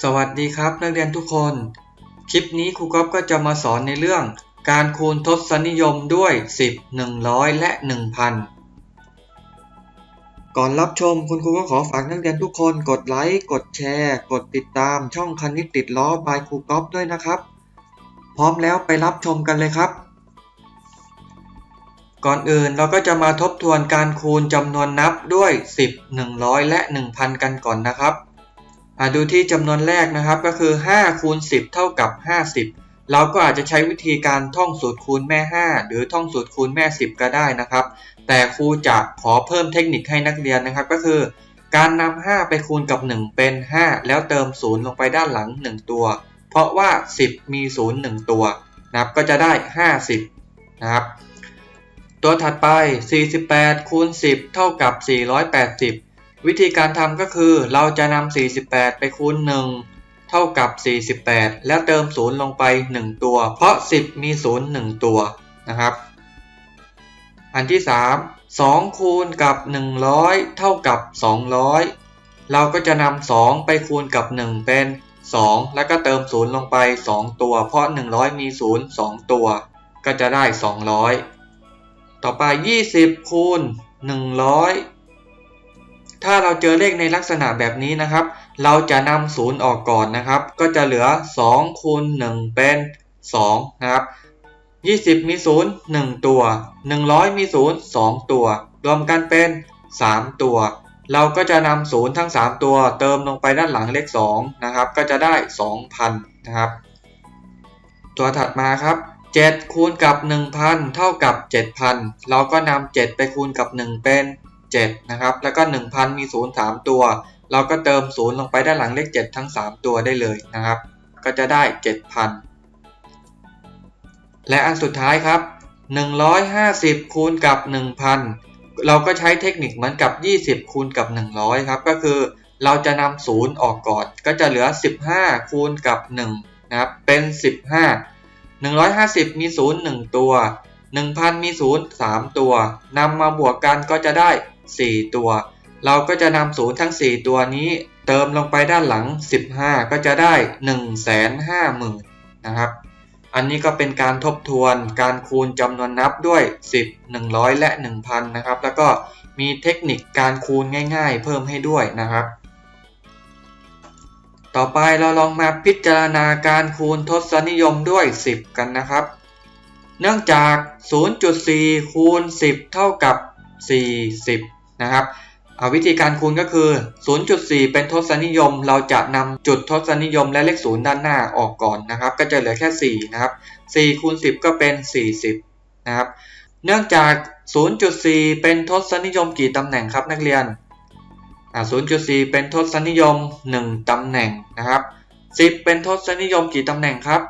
สวัสดีครับนักเรียนทุกคน คลิปนี้ครูก๊อฟก็จะมาสอนในเรื่อง การคูณทศนิยมด้วย 10 100 และ 1000 ก่อนรับชมคุณครูก็ขอฝากนักเรียนทุกคนกดไลค์กดแชร์ กดติดตามช่องคณิตติดล้อบายครูก๊อฟด้วยนะครับ พร้อมแล้วไปรับชมกันเลยครับ ก่อนอื่นเราก็จะมาทบทวนการคูณจำนวนนับด้วย 10 100 และ 1000 กันก่อนนะครับ ดูที่จำนวนแรกนะครับก็คือ 5 คูณ 10 เท่ากับ 50 เราก็อาจจะใช้วิธีการท่องสูตรคูณแม่ 5 หรือท่องสูตรคูณแม่ 10 ก็ได้นะครับ แต่ครูจะขอเพิ่มเทคนิคให้นักเรียนนะครับก็คือ การนำ5ไปคูณกับ 1 เป็น 5 แล้วเติม 0 ลงไปด้านหลัง 1 ตัว เพราะว่า 10 มี 0 1 ตัวนะครับก็จะได้ 50 นะครับ ตัวถัดไป 48 คูณ 10 เท่ากับ 480 วิธีการทำก็คือเราจะนำ48 ไปคูณ 1 เท่ากับ 48 แล้วเติม 0 ลงไป 1 ตัว เพราะ 10 มี 0 1 ตัวนะครับ อันที่ 3 2 คูณกับ 100 เท่ากับ 200 เราก็จะนำ2ไปคูณกับ 1 เป็น 2 แล้วก็เติม 0 ลงไป 2 ตัว เพราะ 100 มี 0 2 ตัว ก็จะได้ 200 ต่อไป 20 คูณ 100 ถ้าเราเจอเลขในลักษณะแบบนี้นะครับ เราจะนำศูนย์ออกก่อนนะครับ ก็จะเหลือ2คูณ1เป็น2นะครับ20 มี 0 1 ตัว 100 มี 0 2 ตัว รวมกันเป็น 3 ตัว เราก็จะนำ0ทั้ง 3 ตัวเติมลงไปด้านหลังเลข2นะครับ ก็จะได้ 2,000 นะครับ ตัวถัดมาครับ 7 คูณกับ 1,000 เท่ากับ 7,000 เราก็นำ7 ไปคูณกับ 1 เป็น 7นะครับแล้วก็ 1,000 มี0 3 ตัว เราก็เติม 0 ลงไปด้านหลังเลข 7 ทั้ง 3 ตัวได้เลยนะครับ ก็จะได้ 7,000 และอันสุดท้ายครับ 150 คูณกับ 1,000 เราก็ใช้เทคนิคเหมือนกับ 20 คูณกับ 100 ครับ ก็คือเราจะนำ0ออกก่อน ก็จะเหลือ 15 คูณกับ 1 นะครับ เป็น 15 150 มี 0 1 ตัว 1,000 มี 0 3 ตัว นำมาบวกกันก็จะได้ 4 ตัว เราก็จะนำ0ทั้ง 4 ตัวนี้ เติมลงไปด้านหลัง 15 ก็จะได้ 150,000 นะครับ อันนี้ก็เป็นการทบทวนการคูณจำนวนนับด้วย 10 100 และ 1000 นะครับ แล้วก็มีเทคนิคการคูณง่ายๆ เพิ่มให้ด้วยนะครับ ต่อไปเราลองมาพิจารณาการคูณทศนิยมด้วย 10 กันนะครับ เนื่องจาก 0.4 คูณ 10 เท่ากับ 40 นะครับวิธีการคูณก็คือ 0.4 เป็นทศนิยม เราจะนำจุดทศนิยมและเลข0ด้านหน้าออกก่อนนะครับ ก็จะเหลือแค่ 4 นะครับ 4 คูณ 10 ก็เป็น 40 นะครับ เนื่องจาก 0.4 เป็นทศนิยมกี่ตำแหน่งครับนักเรียน 0.4 เป็นทศนิยม 1 ตำแหน่งนะครับ 10 เป็นทศนิยมกี่ตำแหน่งครับ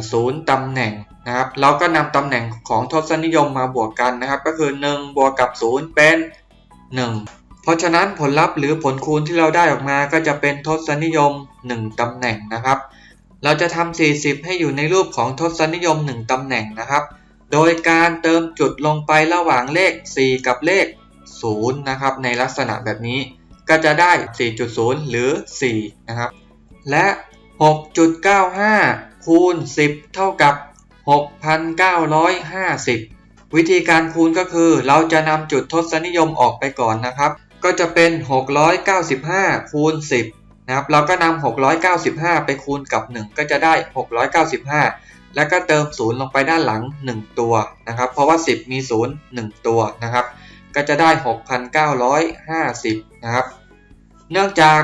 0ตำแหน่งนะครับเราก็นำตำแหน่งของทศนิยมมาบวกกันนะครับ ก็คือ 1 บวกกับ 0 เป็น 1 เพราะฉะนั้นผลลัพธ์หรือผลคูณที่เราได้ออกมาก็จะเป็นทศนิยม 1ตำแหน่งนะครับ เราจะทำ40 ให้อยู่ในรูปของทศนิยม 1ตำแหน่งนะครับ โดยการเติมจุดลงไประหว่างเลข 4 กับเลข 0 นะครับ ในลักษณะแบบนี้ก็จะได้ 4.0 หรือ 4 นะครับ และ 6.95 คูณ 10 เท่ากับ 6,950 วิธีการคูณก็คือเราจะนำจุดทศนิยมออกไปก่อนนะครับ ก็จะเป็น 695 คูณ 10 นะครับ เราก็นำ695 ไปคูณกับ 1 ก็จะได้ 695 แล้วก็เติม 0 ลงไปด้านหลัง 1 ตัวนะครับ เพราะว่า 10 มี 0 1 ตัวนะครับ ก็จะได้ 6,950 นะครับ เนื่องจาก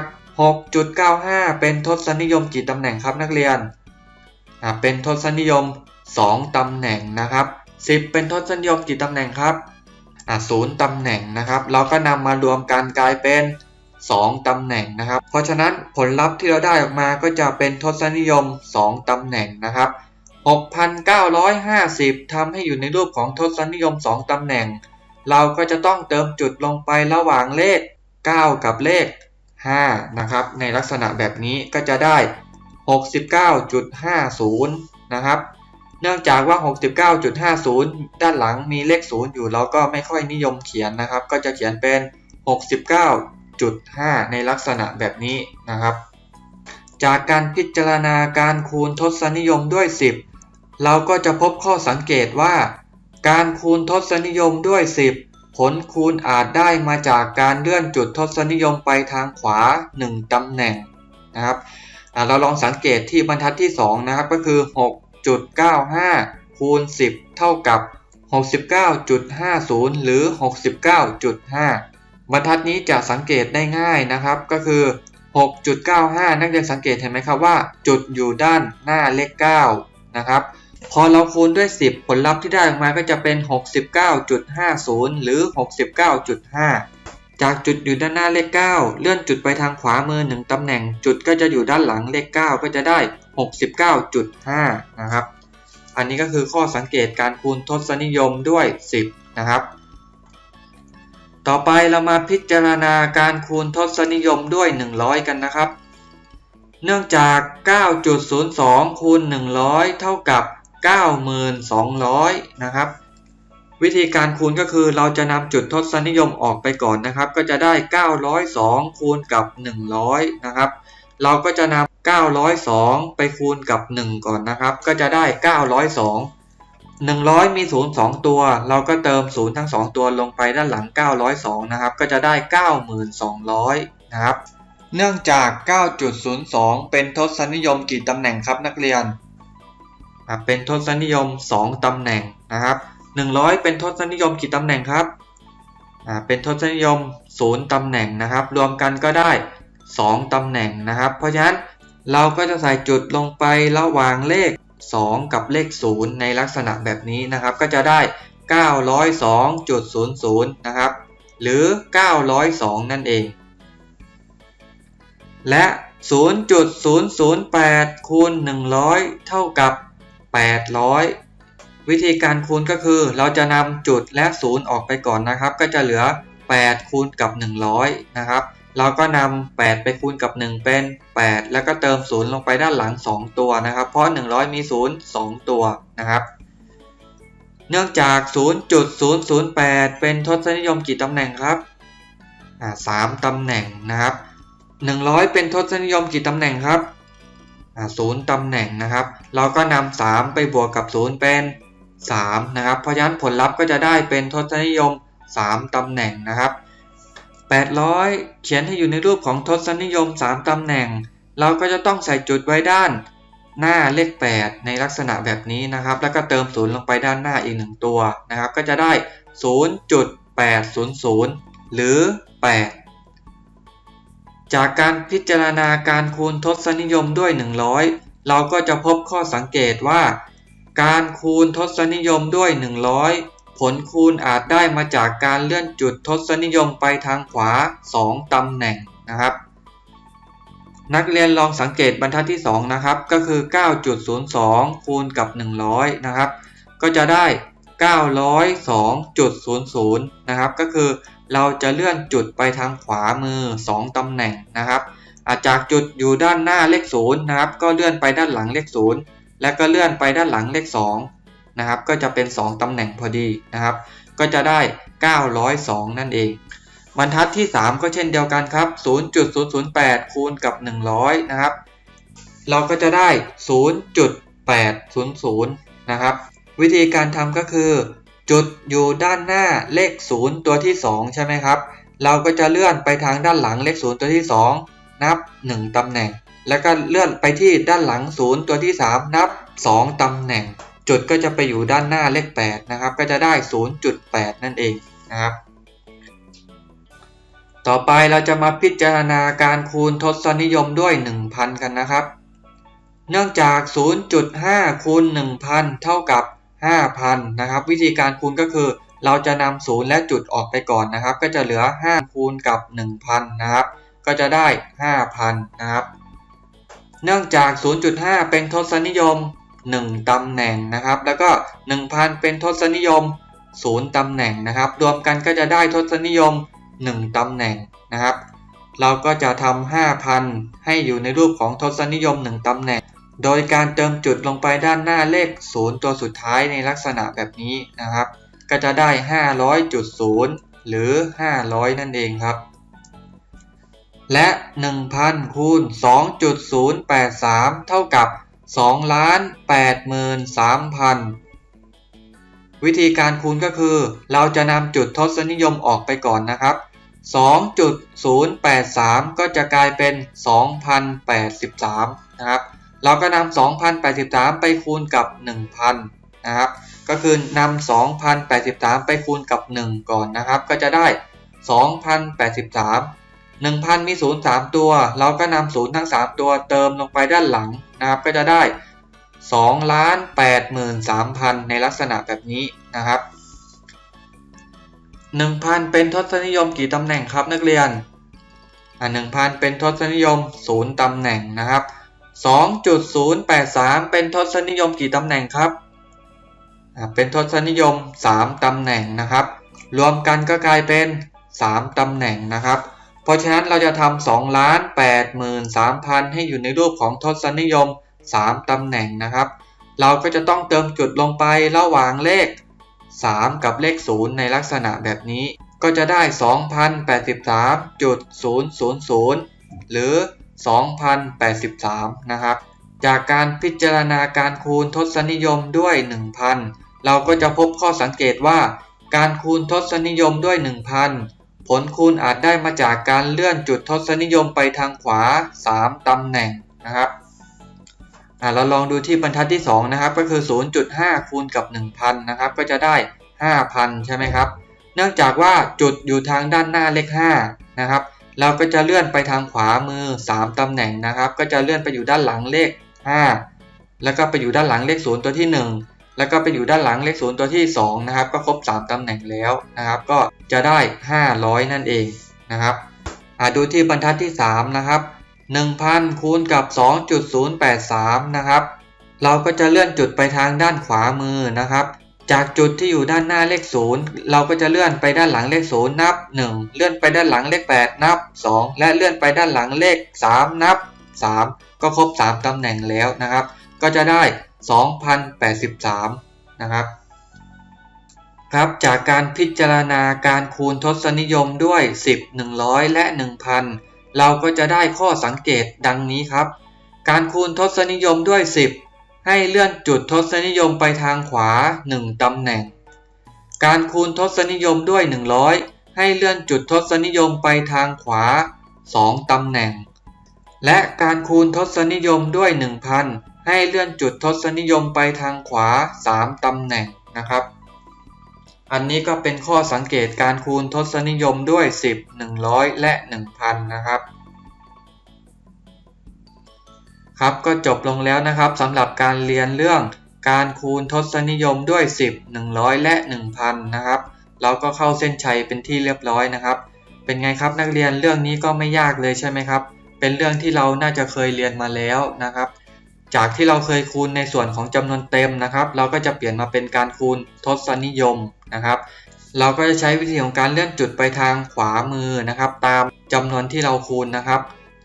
6.95 เป็นทศนิยมกี่ตำแหน่งครับนักเรียน เป็นทศนิยม 2ตำแหน่งนะครับ 10 เป็นทศนิยมกี่ตำแหน่งครับอ่าศูนย์ตำแหน่งนะครับ เราก็นำมารวมกันกลายเป็น 2ตำแหน่งนะครับ เพราะฉะนั้นผลลัพธ์ที่เราได้ออกมาก็จะเป็นทศนิยม 2ตำแหน่งนะครับ6,950ทำให้อยู่ในรูปของทศนิยม 2ตำแหน่ง เราก็จะต้องเติมจุดลงไประหว่างเลข 9 กับเลข5นะครับ ในลักษณะแบบนี้ก็จะได้ 69.50 นะครับ เนื่องจากว่า 69.50 ด้านหลังมีเลข 0 อยู่เราก็ไม่ค่อยนิยมเขียนนะครับ ก็จะเขียนเป็น 69.5 ในลักษณะแบบนี้นะครับ จากการพิจารณาการคูณทศนิยมด้วย 10 เราก็จะพบข้อสังเกตว่า การคูณทศนิยมด้วย 10ผลคูณอาจได้มาจากการเลื่อนจุดทศนิยมไปทางขวา 1 ตำแหน่งนะครับ เราลองสังเกตที่บรรทัดที่ 2 นะครับ ก็คือ 6.95 คูณ 10 เท่ากับ 69.50 หรือ 69.5 บรรทัดนี้จะสังเกตได้ง่ายนะครับ ก็คือ 6.95 นักเรียนสังเกตเห็นไหมครับว่า จุดอยู่ด้านหน้าเลข9นะครับ พอเราคูณด้วย 10 ผลลัพธ์ที่ได้ออกมาก็จะเป็น 69.50 หรือ 69.5 จากจุดอยู่ด้านหน้าเลข 9 เลื่อนจุดไปทางขวามือ 1 ตำแหน่ง จุดก็จะอยู่ด้านหลังเลข 9 ก็จะได้ 69.5 นะครับ อันนี้ก็คือข้อสังเกตการคูณทศนิยมด้วย 10 นะครับ ต่อไปเรามาพิจารณาการคูณทศนิยมด้วย 100 กันนะครับ เนื่องจาก 9.02 คูณ 100 เท่ากับ 9200 นะครับ วิธีการคูณก็คือเราจะนำจุดทศนิยมออกไปก่อนนะครับ ก็จะได้ 902 คูณกับ 100 นะครับ เราก็จะนำ902 ไปคูณกับ 1 ก่อนนะครับ ก็จะได้ 902 100 มี 0 2 ตัว เราก็เติม 0 ทั้ง 2 ตัวลงไปด้านหลัง 902 นะครับ ก็จะได้ 9200 นะครับ เนื่องจาก 9.02 เป็นทศนิยมกี่ตำแหน่งครับนักเรียน เป็นทศนิยม 2 ตำแหน่งนะครับ 100 เป็นทศนิยมกี่ตำแหน่งครับ อ่า เป็นทศนิยม 0ตำแหน่งนะครับ รวมกันก็ได้ 2ตำแหน่งนะครับ เพราะฉะนั้นเราก็จะใส่จุดลงไประหว่างเลข 2 กับเลข 0 ในลักษณะแบบนี้นะครับ ก็จะได้ 902.00 นะครับ หรือ 902 นั่นเอง และ 0.008 คูณ 100 เท่ากับ 800 วิธีการคูณก็คือเราจะนำจุดและ0ออกไปก่อนนะครับ ก็จะเหลือ 8 คูณกับ 100 นะครับ เราก็นำ8 ไปคูณกับ 1 เป็น 8 แล้วก็เติม0ลงไปด้านหลัง 2 ตัวนะครับ เพราะ 100 มี0 2ตัวนะครับ เนื่องจาก 0.008 เป็นทศนิยมกี่ตำแหน่งครับอ่า3ตำแหน่งนะครับ 100 เป็นทศนิยมกี่ตำแหน่งครับอ่า0ตำแหน่งนะครับ เราก็นำ3ไปบวกกับ 0 เป็น 3นะครับเพราะฉะนั้นผลลัพธ์ก็จะได้เป็นทศนิยม 3ตำแหน่งนะครับ 800 เขียนให้อยู่ในรูปของทศนิยม 3ตำแหน่ง เราก็จะต้องใส่จุดไว้ด้านหน้าเลข 8 ในลักษณะแบบนี้นะครับ แล้วก็เติม0ลงไปด้านหน้าอีก 1 ตัวนะครับ ก็จะได้ 0.800 หรือ 8 จากการพิจารณาการคูณทศนิยมด้วย 100 เราก็จะพบข้อสังเกตว่า การคูณทศนิยมด้วย 100 ผลคูณอาจได้มาจากการเลื่อนจุดทศนิยมไปทางขวา 2 ตำแหน่งนะครับ นักเรียนลองสังเกตบรรทัดที่ 2 นะครับ ก็คือ 9.02 คูณกับ 100 นะครับ ก็จะได้ 902.00 นะครับ ก็คือเราจะเลื่อนจุดไปทางขวามือ 2 ตำแหน่งนะครับอาจากจุดอยู่ด้านหน้าเลข0นะครับ ก็เลื่อนไปด้านหลังเลข0 และก็เลื่อนไปด้านหลังเลข2นะครับก็จะเป็น 2 ตำแหน่งพอดีนะครับ ก็จะได้ 902 นั่นเอง บรรทัดที่ 3 ก็เช่นเดียวกันครับ 0.008 คูณกับ 100 นะครับ เราก็จะได้ 0.800 นะครับ วิธีการทำก็คือ จุดอยู่ด้านหน้าเลข 0 ตัวที่ 2 ใช่ไหมครับ เราก็จะเลื่อนไปทางด้านหลังเลข 0 ตัวที่ 2 นับ 1 ตำแหน่ง แล้วก็เลื่อนไปที่ด้านหลัง0ตัวที่ 3 นับ 2ตำแหน่ง จุดก็จะไปอยู่ด้านหน้าเลข8นะครับ ก็จะได้ 0.8 นั่นเองนะครับ ต่อไปเราจะมาพิจารณาการคูณทศนิยมด้วย 1,000 กันนะครับ เนื่องจาก 0.5 คูณ 1,000 เท่ากับ 5,000 นะครับ วิธีการคูณก็คือเราจะนำ0และจุดออกไปก่อนนะครับ ก็จะเหลือ 5 คูณกับ 1,000 นะครับ ก็จะได้ 5,000 นะครับ เนื่องจาก 0.5 เป็นทศนิยม 1 ตำแหน่งนะครับ แล้วก็ 1,000 เป็นทศนิยม 0 ตำแหน่งนะครับ รวมกันก็จะได้ทศนิยม 1 ตำแหน่งนะครับ เราก็จะทำ 5,000 ให้อยู่ในรูปของทศนิยม 1 ตำแหน่ง โดยการเติมจุดลงไปด้านหน้าเลข 0 ตัวสุดท้ายในลักษณะแบบนี้นะครับ ก็จะได้ 500.0 หรือ 500 นั่นเองครับ และ 1,000คูณ2.083 เท่ากับ2ล้าน83,000 วิธีการคูณก็คือ เราจะนำจุดทศนิยมออกไปก่อนนะครับ 2.083 ก็จะกลายเป็น 2,083 นะครับ เราก็นำ2,083 ไปคูณกับ 1,000 นะครับ ก็คือนำ2,083 ไปคูณกับ 1 ก่อนนะครับ ก็จะได้ 2,083 1,000 มี 0 3 ตัว เราก็นำ0ทั้ง 3 ตัวเติมลงไปด้านหลังนะครับก็จะได้2ล้าน83,000 ในลักษณะแบบนี้นะครับ 1,000 เป็นทศนิยมกี่ตำแหน่งครับนักเรียนอ่า1,000 เป็นทศนิยม 0ตำแหน่งนะครับ 2.083 เป็นทศนิยมกี่ตำแหน่งครับอ่าเป็นทศนิยม 3ตำแหน่งนะครับ รวมกันก็กลายเป็น 3ตำแหน่งนะครับ เพราะฉะนั้นเราจะทำ2ล้าน83,000ให้อยู่ในรูปของทศนิยม 3ตำแหน่งนะครับ เราก็จะต้องเติมจุดลงไประหว่างเลข 3 กับเลข 0 ในลักษณะแบบนี้ ก็จะได้ 2,083.000 หรือ 2,083 นะครับ จากการพิจารณาการคูณทศนิยมด้วย 1,000 เราก็จะพบข้อสังเกตว่า การคูณทศนิยมด้วย 1,000 ผลคูณอาจได้มาจากการเลื่อนจุดทศนิยมไปทางขวา 3 ตำแหน่งนะครับเราลองดูที่บรรทัดที่ 2 นะครับ ก็คือ 0.5 คูณกับ 1,000 นะครับ ก็จะได้ 5,000 ใช่ไหมครับ เนื่องจากว่าจุดอยู่ทางด้านหน้าเลข 5 นะครับ เราก็จะเลื่อนไปทางขวามือ 3 ตำแหน่งนะครับ ก็จะเลื่อนไปอยู่ด้านหลังเลข 5 แล้วก็ไปอยู่ด้านหลังเลข 0 ตัวที่ 1 แล้วก็ไปอยู่ด้านหลังเลข0ตัวที่2นะครับก็ครบ 3 ตำแหน่งแล้วนะครับ ก็จะได้ 500 นั่นเองนะครับอ่าดูที่บรรทัดที่ 3 นะครับ 1,000 คูณกับ 2.083 นะครับ เราก็จะเลื่อนจุดไปทางด้านขวามือนะครับ จากจุดที่อยู่ด้านหน้าเลข 0 เราก็จะเลื่อนไปด้านหลังเลข 0 นับ 1 เลื่อนไปด้านหลังเลข 8 นับ 2 และเลื่อนไปด้านหลังเลข 3 นับ 3 ก็ครบ 3 ตำแหน่งแล้วนะครับ ก็จะได้ 2,083 นะครับครับจากการพิจารณาการคูณทศนิยมด้วย 10 100 และ 1,000 เราก็จะได้ข้อสังเกตดังนี้ครับ การคูณทศนิยมด้วย 10 ให้เลื่อนจุดทศนิยมไปทางขวา 1 ตำแหน่ง การคูณทศนิยมด้วย 100 ให้เลื่อนจุดทศนิยมไปทางขวา 2 ตำแหน่ง และการคูณทศนิยมด้วย 1,000 ให้เลื่อนจุดทศนิยมไปทางขวา 3ตำแหน่งนะครับ อันนี้ก็เป็นข้อสังเกตการคูณทศนิยมด้วย 10 100 และ 1,000 นะครับครับก็จบลงแล้วนะครับสำหรับการเรียนเรื่องการคูณทศนิยมด้วย 10 100 และ 1,000 นะครับ เราก็เข้าเส้นชัยเป็นที่เรียบร้อยนะครับ เป็นไงครับนักเรียนเรื่องนี้ก็ไม่ยากเลยใช่ไหมครับ เป็นเรื่องที่เราน่าจะเคยเรียนมาแล้วนะครับ จากที่เราเคยคูณในส่วนของจำนวนเต็มนะครับ เราก็จะเปลี่ยนมาเป็นการคูณทศนิยมนะครับ เราก็จะใช้วิธีของการเลื่อนจุดไปทางขวามือนะครับ ตามจำนวนที่เราคูณนะครับ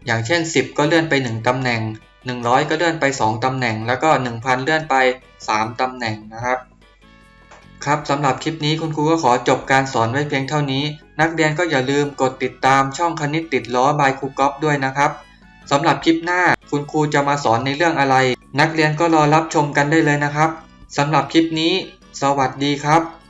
อย่างเช่น 10 ก็เลื่อนไป 1ตำแหน่ง 100 ก็เลื่อนไป 2ตำแหน่ง แล้วก็ 1,000 เลื่อนไป 3ตำแหน่งนะครับครับสำหรับคลิปนี้คุณครูก็ขอจบการสอนไว้เพียงเท่านี้ นักเรียนก็อย่าลืมกดติดตามช่องคณิตติดล้อบายครูก๊อฟด้วยนะครับ สำหรับคลิปหน้าคุณครูจะมาสอนในเรื่องอะไร นักเรียนก็รอรับชมกันได้เลยนะครับสำหรับคลิปนี้ สวัสดีครับ